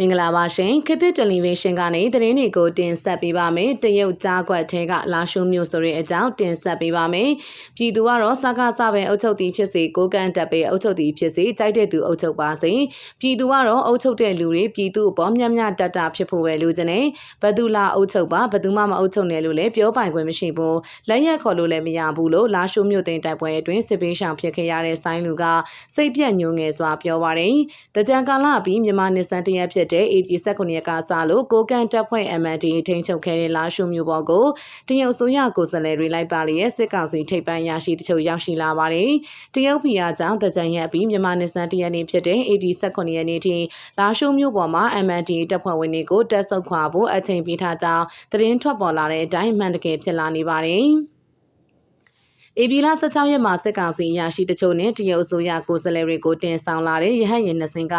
မင်္ဂလာပါရှင်ခေတ်သစ်တယ်လီဗေးရှင်းကနေသတင်းတွေကိုတင်ဆက်ပေးပါမယ်တရုတ်ကြားကွက်ထဲကလာရှုံမျိုးဆိုတဲ့အကြောင်းတင်ဆက်ပေးပါမယ်ပြည်သူကတော့စကားစပဲအုပ်ချုပ်တီဖြစ်စေကိုကန့်တက်ပဲအုပ်ချုပ်တီဖြစ်စေကြိုက်တဲ့သူအုပ်ချုပ်ပါစေပြည်သူကတော့အုပ်ချုပ်တဲ့လူတွေပြည်သူအပေါ်မျှမျှတတဖြစ်ဖို့ပဲလူချင်တယ်ဘသူလာအုပ်ချုပ်ပါဘသူမှမအုပ်ချုပ်နဲ့လို့လည်းပြောပိုင်ခွင့်မရှိဘူးလက်ရက်ခေါ်လို့လည်းမရဘူးလို့လာရှုံမျိုးတင်တိုက်ပွဲအတွင်းစစ်ပေးရှောင်ဖြစ်ခဲ့ရတဲ့ဆိုင်းလူကစိတ်ပြက်ညှိုးငယ်စွာပြောပါတယ်တကြံကာလပြီးမြန်မာနေစံတရက်ဖြစ်တဲ့ AP 19ရက်ကစလို့ကိုကန်တပ်ဖွဲ့ MND ထိန်းချုပ်ခဲ့တဲ့လာရှုမျိုးပေါ်ကိုတရုတ်ဆိုရကိုယ်စားလှယ်တွေလိုက်ပါလျက်စစ်ကောင်စီထိပ်ပန်းရရှိတချို့ရောက်ရှိလာပါတယ်။တရုတ်ပြည်အကြောင်းတကြံရက်ပြီးမြန်မာနေစံတရက်နေ့ဖြစ်တဲ့ AP 19ရက်နေ့ထိလာရှုမျိုးပေါ်မှာ MND တပ်ဖွဲ့ဝင်တွေကိုတက်ဆုပ်ခွာဖို့အချိန်ပေးထားကြောင်းသတင်းထွက်ပေါ်လာတဲ့အတိုင်းမှန်တကယ်ဖြစ်လာနေပါတယ်။ ဧပြီလ16ရက်မှာစစ်ကောင်စီအရာရှိတချို့နဲ့တရုတ်အစိုးရကိုယ်စားလှယ်တွေကိုတင်ဆောင်လာတဲ့ရဟတ်ယာဉ်နှစ်စင်းက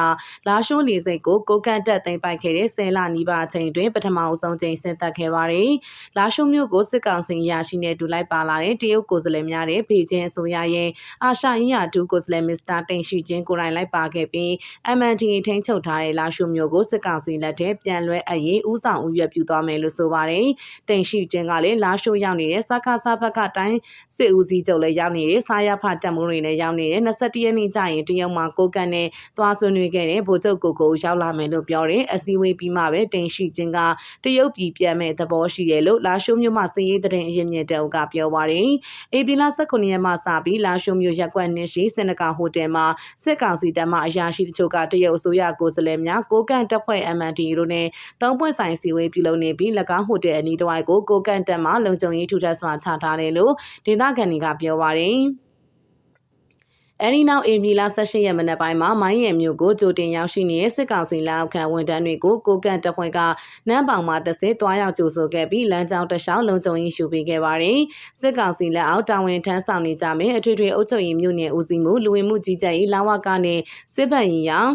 လာရှိုးလီစိတ်ကိုကိုကန့်တက်သိမ်းပိုက်ခဲ့တဲ့ဆယ်လနီးပါးအချိန်တွင်ပထမအဆုံးချိန်ဆင်းသက်ခဲ့ပါတယ်။လာရှိုးမြို့ကိုစစ်ကောင်စီအရာရှိနဲ့တူလိုက်ပါလာတဲ့တရုတ်ကိုယ်စားလှယ်များတဲ့ဖေကျင်းအစိုးရရဲ့အာရှရေးရာဒူကိုယ်စားလှယ်မစ္စတာတင်ရှိချင်းကိုယ်တိုင်လိုက်ပါခဲ့ပြီး MND ထိန်းချုပ်ထားတဲ့လာရှိုးမြို့ကိုစစ်ကောင်စီလက်ထက်ပြန်လွှဲအရေးဥဆောင်ဥရွက်ပြုသွားမယ်လို့ဆိုပါတယ်။တင်ရှိချင်းကလည်းလာရှိုးရောက်နေတဲ့စကားစားဘက်ကတိုင်းစစ်ဦးစီးချုပ်လည်းရောက်နေတဲ့စာရဖတက်မှုတွေလည်းရောက်နေတဲ့21ရက်နေ့ကျရင်တရုတ်မှာကိုကန်နဲ့သွားဆွေးနွေးခဲ့တဲ့ဗိုလ်ချုပ်ကိုကိုရောက်လာမယ်လို့ပြောတယ်အစည်းအဝေးပြီးမှပဲတင်ရှိချင်းကတရုတ်ပြည်ပြန်မဲ့သဘောရှိတယ်လို့လာရှိုးမြို့မှာစည်ရေးတဲ့အရင်မြင့်တုံကပြောပါတယ်အေပီလာ19ရက်မှစပြီးလာရှိုးမြို့ရက်ကွက်နှစ်ရှိစင်နကာဟိုတယ်မှာစစ်ကောင်စီတပ်မှအရာရှိတချို့ကတရုတ်အစိုးရကိုယ်စားလှယ်များကိုကန်တပ်ဖွဲ့ MND တို့နဲ့သုံးပွင့်ဆိုင်စီဝေးပြုလုပ်နေပြီး၎င်းဟိုတယ်အနီးတစ်ဝိုက်ကိုကိုကန်တပ်မှလုံခြုံရေးထူထပ်စွာချထားတယ်လို့ဒေသခံတွေကပြောပါတယ်အဲဒီနောက်အေမီလာ18ရက်မနက်ပိုင်းမှာမိုင်းရံမြို့ကိုကြိုတင်ရောက်ရှိနေတဲ့စစ်ကောင်စီလက်အောက်ခံဝန်ထမ်းတွေကိုကိုကန့်တပ်ဖွဲ့ကနန်းပေါင်မှာတဆစ်တွားရောက်ကြိုဆိုခဲ့ပြီးလမ်းကြောင်းတစ်လျှောက်လုံခြုံရေးယူပေးခဲ့ပါတယ်။စစ်ကောင်စီလက်အောက်တာဝန်ထမ်းဆောင်နေကြမယ့်အထွေထွေအုပ်ချုပ်ရေးမြို့နယ်ဦးစီးမှုလူဝင်မှုကြီးကြပ်ရေးလာဝကနဲ့စစ်ဗန်ရင်ရောင်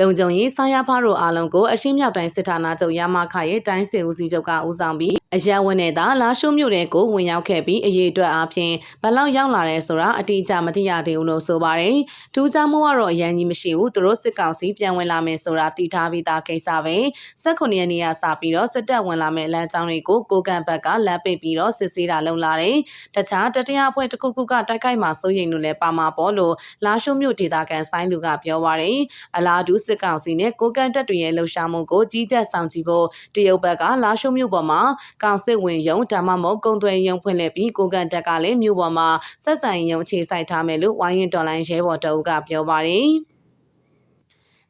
လုံခြုံရေးဆိုင်ရဖားတို့အားလုံးကိုအရှင်းမြောက်တိုင်းစစ်ဌာနချုပ်ရမခရဲ့တိုင်းစစ်ဦးစီးချုပ်ကဦးဆောင်ပြီးအရန်ဝင်နဲ့သာလာရှိုးမြို့တဲ့ကိုဝင်ရောက်ခဲ့ပြီးအရေးအတွက်အားဖြင့်ဘလောက်ရောက်လာတယ်ဆိုတာအတိအကျမသိရသေးဘူးလို့ဆိုပါတယ်။ထူးခြားမှုကတော့အရန်ကြီးမရှိဘူး။သူတို့စစ်ကောင်စီပြန်ဝင်လာမယ်ဆိုတာသိထားပြီးသားကိစ္စပဲ။18ရက်နေ့ကစပြီးတော့စစ်တပ်ဝင်လာမယ်လမ်းကြောင်းတွေကိုကိုကန်ဘက်ကလမ်းပိတ်ပြီးတော့စစ်ဆေးတာလုပ်လာတယ်။တခြားတတိယအဖွဲ့တစ်ခုခုကတိုက်ခိုက်မှာစိုးရိမ်လို့လည်းပါမှာပေါ့လို့လာရှိုးမြို့ဒေသခံဆိုင်လူကပြောပါတယ်။အလားတူစစ်ကောင်စီနဲ့ကိုကန်တပ်တွေရဲ့လှုပ်ရှားမှုကိုကြီးကြပ်ဆောင်ကြည့်ဖို့တရုတ်ဘက်ကလာရှိုးမြို့ပေါ်မှာကောင်စစ်ဝင်ရုံဒါမှမဟုတ်ကုံသွဲရုံဖွင့်လှစ်ပြီးကိုကန်တက်ကလည်းမြို့ပေါ်မှာဆက်ဆံရုံခြေဆိုင်ထားမယ်လို့ဝိုင်းရင်တော်လိုင်းရဲဘော်တအုပ်ကပြောပါတယ်။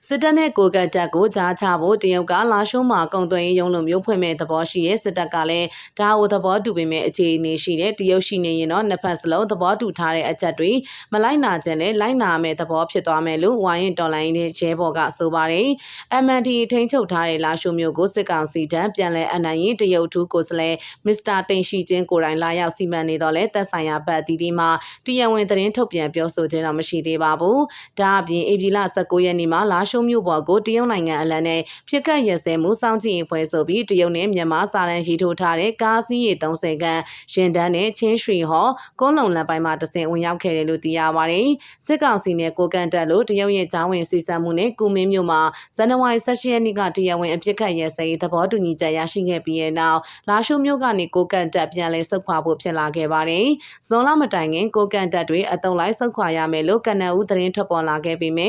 စစ်တပ်နဲ့ကိုကတ်တပ်ကိုကြားချဖို့တရုတ်ကလာရှုံးမှာကုံသွင်းရုံလိုမျိုးဖွင့်မဲ့သဘောရှိရဲ့စစ်တပ်ကလည်းဒါကိုသဘောတူပေမဲ့အခြေအနေရှိတဲ့တရုတ်ရှိနေရင်တော့နှစ်ဖက်စလုံးသဘောတူထားတဲ့အချက်တွေမလိုက်နာခြင်းနဲ့လိုက်နာမဲ့သဘောဖြစ်သွားမယ်လို့ဝိုင်းရင်တော်လိုင်းနဲ့ရဲဘော်ကဆိုပါတယ်။ MND ထိန်းချုပ်ထားတဲ့လာရှုံမျိုးကိုစစ်ကောင်စီတန်းပြန်လဲအနိုင်ရင်တရုတ်ထူးကိုစလဲမစ္စတာတင်ရှိချင်းကိုတိုင်လာရောက်စီမံနေတော့လဲသက်ဆိုင်ရာဘက်အသီးသီးမှာတရားဝင်သတင်းထုတ်ပြန်ပြောဆိုခြင်းတော့မရှိသေးပါဘူး။ဒါအပြင်ဧပြီလ19ရက်နေ့မှာလာရှုံမြို့ပေါ်ကိုတရုတ်နိုင်ငံအလံနဲ့ပြစ်ခတ်ရစဲမှုစောင့်ကြည့်ရင်ဖွဲ့ဆိုပြီးတရုတ်နဲ့မြန်မာစာရန်ရီထိုးထားတဲ့ကားစီးရီ30ခန်းရင်တန်းနဲ့ချင်းရွှေဟော်ကုန်းလုံလန်ပိုင်းမှာတဆင်ဝင်ရောက်ခဲ့တယ်လို့သိရပါတယ်။စစ်ကောင်စီနဲ့ကိုကန်တက်လို့တရုတ်ရဲ့ဂျောင်းဝင်စီစံမှုနဲ့ကုမင်းမြို့မှာဇန်နဝါရီ16ရက်နေ့ကတရားဝင်အပြစ်ခတ်ရစဲသဘောတူညီချက်ရရှိခဲ့ပြီးတဲ့နောက်လာရှုမြို့ကနေကိုကန်တက်ပြန်လဲဆုတ်ခွာဖို့ဖြစ်လာခဲ့ပါတယ်။ဇွန်လမတိုင်ခင်ကိုကန်တက်တွေအတုံလိုက်ဆုတ်ခွာရမယ်လို့ကနအူးသတင်းထွက်ပေါ်လာခဲ့ပြီးမြ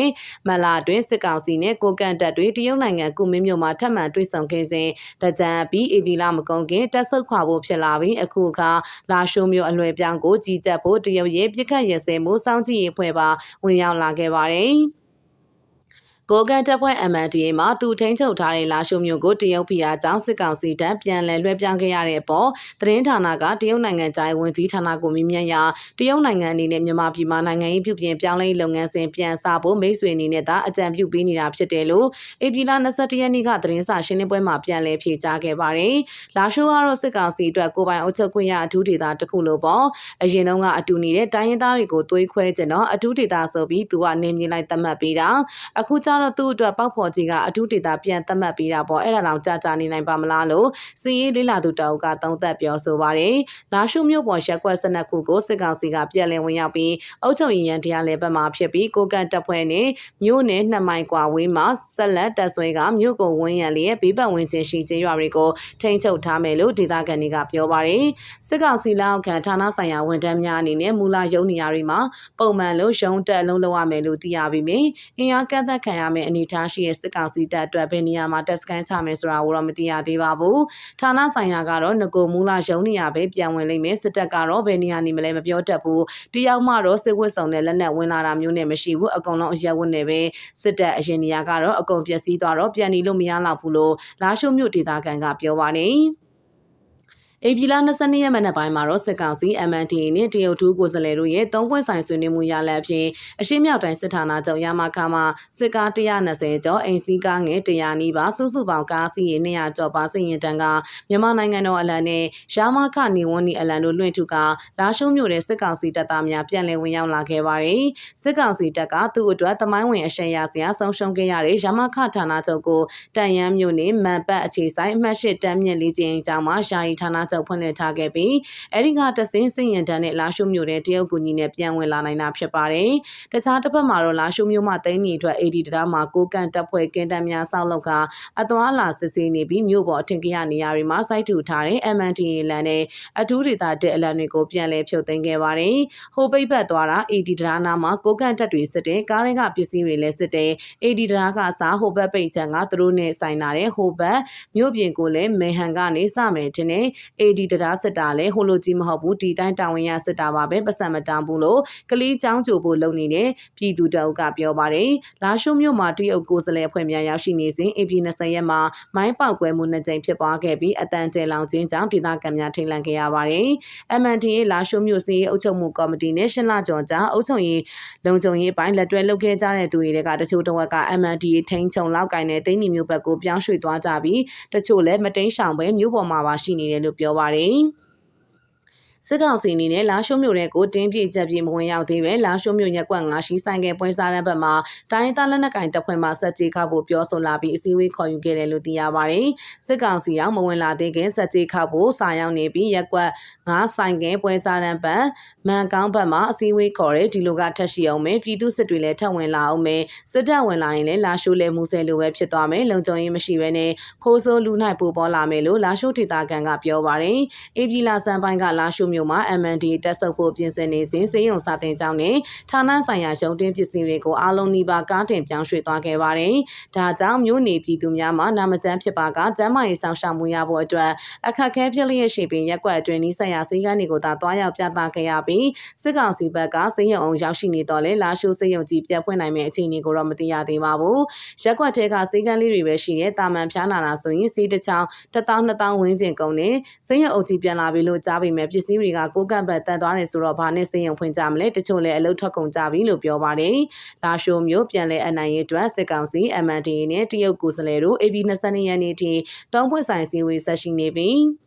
မလာတွင်စစ်ကောင်စီနဲ့ကိုကန်တပ်တွေတရုတ်နိုင်ငံကုမင်းမြို့မှာထပ်မံတွေ့ဆုံခဲ့စဉ်တကြံပြီးအေဗီလာမကုန်းခင်တက်ဆုတ်ခွာဖို့ဖြစ်လာပြီးအခုအခါလာရှိုးမြို့အလွယ်ပြောင်းကိုကြီးကြပ်ဖို့တရုတ်ရဲ့ပြစ်ခတ်ရစဲမှုစောင့်ကြည့်ရေးဖွဲ့ပါဝင်ရောက်လာခဲ့ပါတယ်။ ကိုကန်တပ်ဖွဲ့ MNDA မှာသူထိန်းချုပ်ထားတဲ့လာရှုမျိုးကိုတရုတ်ပြည်အားကြောင့်စစ်ကောင်စီတပ်ပြန်လည်လွှဲပြောင်းခဲ့ရတဲ့အပေါ်သတင်းဌာနကတရုတ်နိုင်ငံကြိုင်ဝန်ကြီးဌာနကိုမြင်မြန်ရာတရုတ်နိုင်ငံအနေနဲ့မြန်မာပြည်မှာနိုင်ငံရေးပြုပြင်ပြောင်းလဲလုပ်ငန်းစဉ်ပြန်စဖို့မိတ်ဆွေအနေနဲ့သာအကြံပြုပေးနေတာဖြစ်တယ်လို့အေပီလာ21ရက်နေ့ကသတင်းစာရှင်းလင်းပွဲမှာပြန်လည်ဖြေကြားခဲ့ပါတယ်။လာရှုကတော့စစ်ကောင်စီအတွက်ကိုပိုင်အုပ်ချုပ်ခွင့်ရအထူးဒေသတစ်ခုလို့ပေါ့အရင်တုန်းကအတူနေတဲ့တိုင်းရင်းသားတွေကိုသွေးခွဲကြတော့အထူးဒေသဆိုပြီးသူကနေမြင်လိုက်သတ်မှတ်ပေးတာအခုကျကတော့သူ့အတွက်ပောက်ဖော်ကြီးကအထူးဒေတာပြန်သတ်မှတ်ပေးတာပေါ့အဲ့ဒါတော့ကြာကြာနေနိုင်ပါမလားလို့စီရေးလေးလာသူတောက်ကသုံးသပ်ပြောဆိုပါတယ်လာရှုမြို့ပေါ်ရက်ကွက်စနက်ခုကိုစစ်ကောင်စီကပြန်လည်ဝင်ရောက်ပြီးအုပ်ချုပ်ရေးရန်တရားလဲဘက်မှာဖြစ်ပြီးကိုကန်တပ်ဖွဲ့နဲ့မြို့နယ်နှစ်မိုင်ကွာဝေးမှာဆက်လက်တပ်ဆွဲကမြို့ကိုဝန်းရံလျက်ဘေးပတ်ဝန်းကျင်ရှိကျေးရွာတွေကိုထိန်းချုပ်ထားမယ်လို့ဒေသခံတွေကပြောပါတယ်စစ်ကောင်စီလက်အောက်ခံဌာနဆိုင်ရာဝန်ထမ်းများအနေနဲ့မူလရုံးနေရာတွေမှာပုံမှန်လို့ရုံးတက်အလုံးလုပ်ရမယ်လို့သိရပြီးမြင်အင်အားကန့်သက်ခံရမယ့်အနေအထားရှိတဲ့စစ်ကောင်စီတပ်အတွက်ဘယ်နေရာမှာတက်စကန်ချမယ်ဆိုတာကိုတော့မသိရသေးပါဘူးဌာနဆိုင်ရာကတော့ငကိုမူလရုံးနေရာပဲပြန်ဝင်လိမ့်မယ်စစ်တပ်ကတော့ဘယ်နေရာနေမလဲမပြောတတ်ဘူးတယောက်မှတော့စစ်ဝတ်ဆောင်တဲ့လက်နက်ဝင်လာတာမျိုးနဲ့မရှိဘူးအကုန်လုံးအရက်ဝတ်နဲ့ပဲစစ်တပ်အရင်နေရာကတော့အကုန်ပျက်စီးသွားတော့ပြန်နေလို့မရတော့ဘူးလို့လာရှုမြို့ဒေသခံကပြောပါတယ် ဧပြီလ22ရက်မနက်ပိုင်းမှာတော့စစ်ကောင်စီ MNDA နဲ့တရုတ်ထူးကိုယ်စားလှယ်တို့ရဲ့သုံးပွင့်ဆိုင်ဆွေးနွေးမှုရလဒ်အဖြစ်အရှိမြောက်တိုင်းစစ်ဌာနချုပ်ရမခမှာစစ်ကား120ကျော်အိမ်စီးကားငယ်100နီးပါးစုစုပေါင်းကားစီးရေ200ကျော်ပါစည်ရင်တန်းကမြန်မာနိုင်ငံတော်အလံနဲ့ရမခနေဝန်းနီအလံတို့လွှင့်ထူကလာရှုံးမြို့တဲ့စစ်ကောင်စီတပ်သားများပြန်လည်ဝင်ရောက်လာခဲ့ပါတယ်စစ်ကောင်စီတပ်ကသူ့အတွက်သမိုင်းဝင်အရှက်ရစရာဆုံးရှုံးခဲ့ရတဲ့ရမခဌာနချုပ်ကိုတန်ရန်မြို့နယ်မန်ပတ်အခြေဆိုင်အမှတ်၈တန်းမြင့်လေးချင်းအကြောင်းမှာယာယီဌာနချုပ်ဖွင့်လှစ်ထားခဲ့ပြီးအဲဒီကတဆင်းစင်ရင်တန်းနဲ့လာရှုမြို့တဲ့တရုတ်ကူညီနဲ့ပြန်ဝင်လာနိုင်တာဖြစ်ပါတယ်။တခြားတစ်ဖက်မှာတော့လာရှုမြို့မှတိုင်းပြည်အတွက် AD တရားမှာကိုကန်တပ်ဖွဲ့ကင်းတန်းများဆောက်လုပ်ကအသွားလာစစ်ဆေးနေပြီးမြို့ပေါ်အထင်ကရနေရာတွေမှာစိုက်ထူထားတဲ့ MNDA လန်နဲ့အထူးဒေသတဲ့အလံတွေကိုပြန်လည်ဖြုတ်သိမ်းခဲ့ပါတယ်။ဟိုပိတ်ပတ်သွားတာ AD တရားနာမှာကိုကန်တပ်တွေစစ်တဲ့ကားတွေကပစ္စည်းတွေလည်းစစ်တဲ့ AD တရားကစားဟိုဘက်ပိတ်ချန်ကသူတို့နဲ့ဆိုင်လာတဲ့ဟိုဘက်မြို့ပြင်ကိုလည်းမေဟန်ကနေစမယ်တင်တဲ့ AD တရားစစ်တာလဲဟိုလိုကြီးမဟုတ်ဘူးဒီတိုင်းတာဝန်ရစစ်တာပါပဲပတ်စံမတန်းဘူးလို့ကလေးချောင်းကြိုဖို့လုပ်နေတဲ့ပြည်သူတအုပ်ကပြောပါတယ်လာရှုံမြို့မှာတရုတ်ကိုယ်စားလှယ်ဖွဲ့များရောက်ရှိနေစဉ် AP 20ရက်မှာမိုင်းပေါက်ကွဲမှုနှစ်ကြိမ်ဖြစ်ပွားခဲ့ပြီးအတန်ကျဲလောင်ခြင်းကြောင့်ဒေသခံများထိတ်လန့်ခဲ့ရပါတယ် MNDA လာရှုံမြို့စီအုပ်ချုပ်မှုကော်မတီနဲ့ရှင်းလာကြော်ကြားအုပ်ချုပ်ရေးလုံခြုံရေးပိုင်းလက်တွဲလုပ်ခဲ့ကြတဲ့သူတွေကတချို့တဝက်က MNDA ထိန်းချုပ်လောက်ကင်တဲ့သိန်းနီမျိုးဘက်ကိုပြောင်းရွှေ့သွားကြပြီးတချို့လည်းမတိန်ဆောင်ပဲမြို့ပေါ်မှာပါရှိနေတယ်လို့ပြောပါတယ် စစ်ကောင်စီအနေနဲ့လာရှုံးမြို့တဲ့ကိုတင်းပြည့်ချက်ပြည့်မဝင်ရောက်သေးပဲလာရှုံးမြို့ရက်ကွက်ငါရှိဆိုင်ကဲပွဲစားတဲ့ဘက်မှာတိုင်းသားလက်နက်ကင်တပ်ဖွဲ့မှဆက်ကြေခါဖို့ပြောဆိုလာပြီးအစည်းအဝေးခေါ်ယူခဲ့တယ်လို့သိရပါတယ်။စစ်ကောင်စီရောက်မဝင်လာသေးခင်ဆက်ကြေခါဖို့စာရောက်နေပြီးရက်ကွက်ငါဆိုင်ကဲပွဲစားတဲ့ဘက်မန်ကောင်းဘက်မှာအစည်းအဝေးခေါ်တယ်ဒီလိုကထက်ရှိအောင်မယ်ပြည်သူစစ်တွေလည်းထပ်ဝင်လာအောင်မယ်စစ်တပ်ဝင်လာရင်လည်းလာရှုလဲမှုဆဲလိုပဲဖြစ်သွားမယ်လုံခြုံရေးမရှိဘဲနဲ့ခိုးဆိုးလူနိုင်ပူပေါ်လာမယ်လို့လာရှုဒေတာကန်ကပြောပါတယ်။အေပြည်လာစံပိုင်းကလာရှုမြို့မှာ MND တက်ဆုပ်ဖို့ပြင်ဆင်နေစဉ်စေယုံစာတင်ကြောင်းနဲ့ဌာနဆိုင်ရာရုံးတင်ပစ္စည်းတွေကိုအလုံးနီးပါးကားတင်ပြောင်းရွှေ့သွားခဲ့ပါတယ်။ဒါကြောင့်မြို့နေပြည်သူများမှာနာမကျန်းဖြစ်ပါကကျန်းမာရေးဆောင်ရှားမှုရဖို့အတွက်အခက်အခဲဖြစ်လျက်ရှိပြီးရက်ကွက်အတွင်းဤဆိုင်ရာစည်းကမ်းတွေကိုသာတွားရောက်ပြသခဲ့ရပြီးစစ်ကောင်စီဘက်ကစေယုံအောင်ရောက်ရှိနေတော့လဲလာရှိုးစေယုံကြီးပြတ်ဖွင့်နိုင်မယ့်အခြေအနေကိုတော့မသိရသေးပါဘူး။ရက်ကွက်တဲကစည်းကမ်းလေးတွေပဲရှိတဲ့တာမန်ဖျားနာတာဆိုရင်စီးတစ်ချောင်း1000 2000ဝန်းကျင်ကုန်နေစေယုံအုပ်ကြီးပြန်လာပြီလို့ကြားပေမဲ့ပစ္စည်းတွေကကိုကန့်ဘတ်တန်သွားတယ်ဆိုတော့ဘာနဲ့စည်ရင်ဖွင့်ကြမလဲတချို့လည်းအလုတ်ထွက်ကုန်ကြပြီလို့ပြောပါတယ်လာရှိုးမျိုးပြန်လဲအနိုင်ရေးအတွက်စစ်ကောင်စီ MND နဲ့တရုတ်ကိုယ်စားလှယ်တို့ AB 22ရက်နေ့ထိတောင်းဖွင့်ဆိုင်စည်းဝေးဆက်ရှိနေပြီး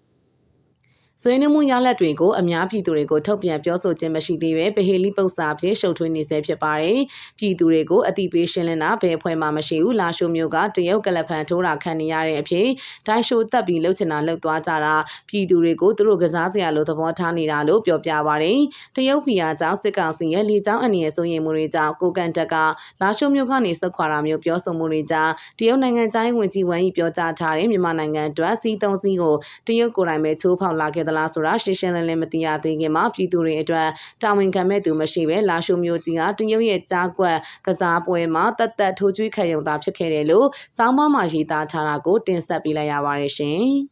ဆွေးနွေးမှုရလဒ်တွေကိုအများပြည်သူတွေကိုထုတ်ပြန်ပြောဆိုခြင်းမရှိသေးပဲဗဟေလိပု္ပ္ပစာဖြင့်ရှုပ်ထွေးနေဆဲဖြစ်ပါတယ်။ပြည်သူတွေကိုအတိပေးရှင်းလင်းတာဘယ်ဖွဲ့မှမရှိဘူး။လာရှိုမျိုးကတရုတ်ကလဖန်ထိုးတာခံနေရတဲ့အဖြစ်ဒိုင်ရှိုတက်ပြီးလှုပ်ချင်တာလှုပ်သွားကြတာပြည်သူတွေကိုသူတို့ကစားစရာလိုသဘောထားနေတာလို့ပြောပြပါတယ်။တရုတ်ပြည်အားကြောင့်စစ်ကောင်စီရဲ့လေကြောင်းအနေနဲ့စိုးရိမ်မှုတွေကြောင့်ကိုကန်တက်ကလာရှိုမျိုးကနေဆက်ခွာတာမျိုးပြောဆိုမှုတွေကြောင့်တရုတ်နိုင်ငံတိုင်းဝင်ကြီးဝမ်ကြီးပြောကြားထားတဲ့မြန်မာနိုင်ငံအတွက်စီးသုံးစီးကိုတရုတ်ကိုယ်တိုင်ပဲချိုးဖောက်လာခဲ့သလားဆိုတာရှင်းရှင်းလင်းလင်းမသိရသေးခင်မှာပြည်သူတွေအတွက်တာဝန်ခံမဲ့သူမရှိပဲလာရှုမျိုးကြီးကတရုတ်ရဲ့ကြားကွက်ကစားပွဲမှာတတ်တက်ထိုးကျွေးခံရုံသာဖြစ်ခဲ့တယ်လို့စောင်းမမှာရေးသားထားတာကိုတင်ဆက်ပေးလိုက်ရပါတယ်ရှင်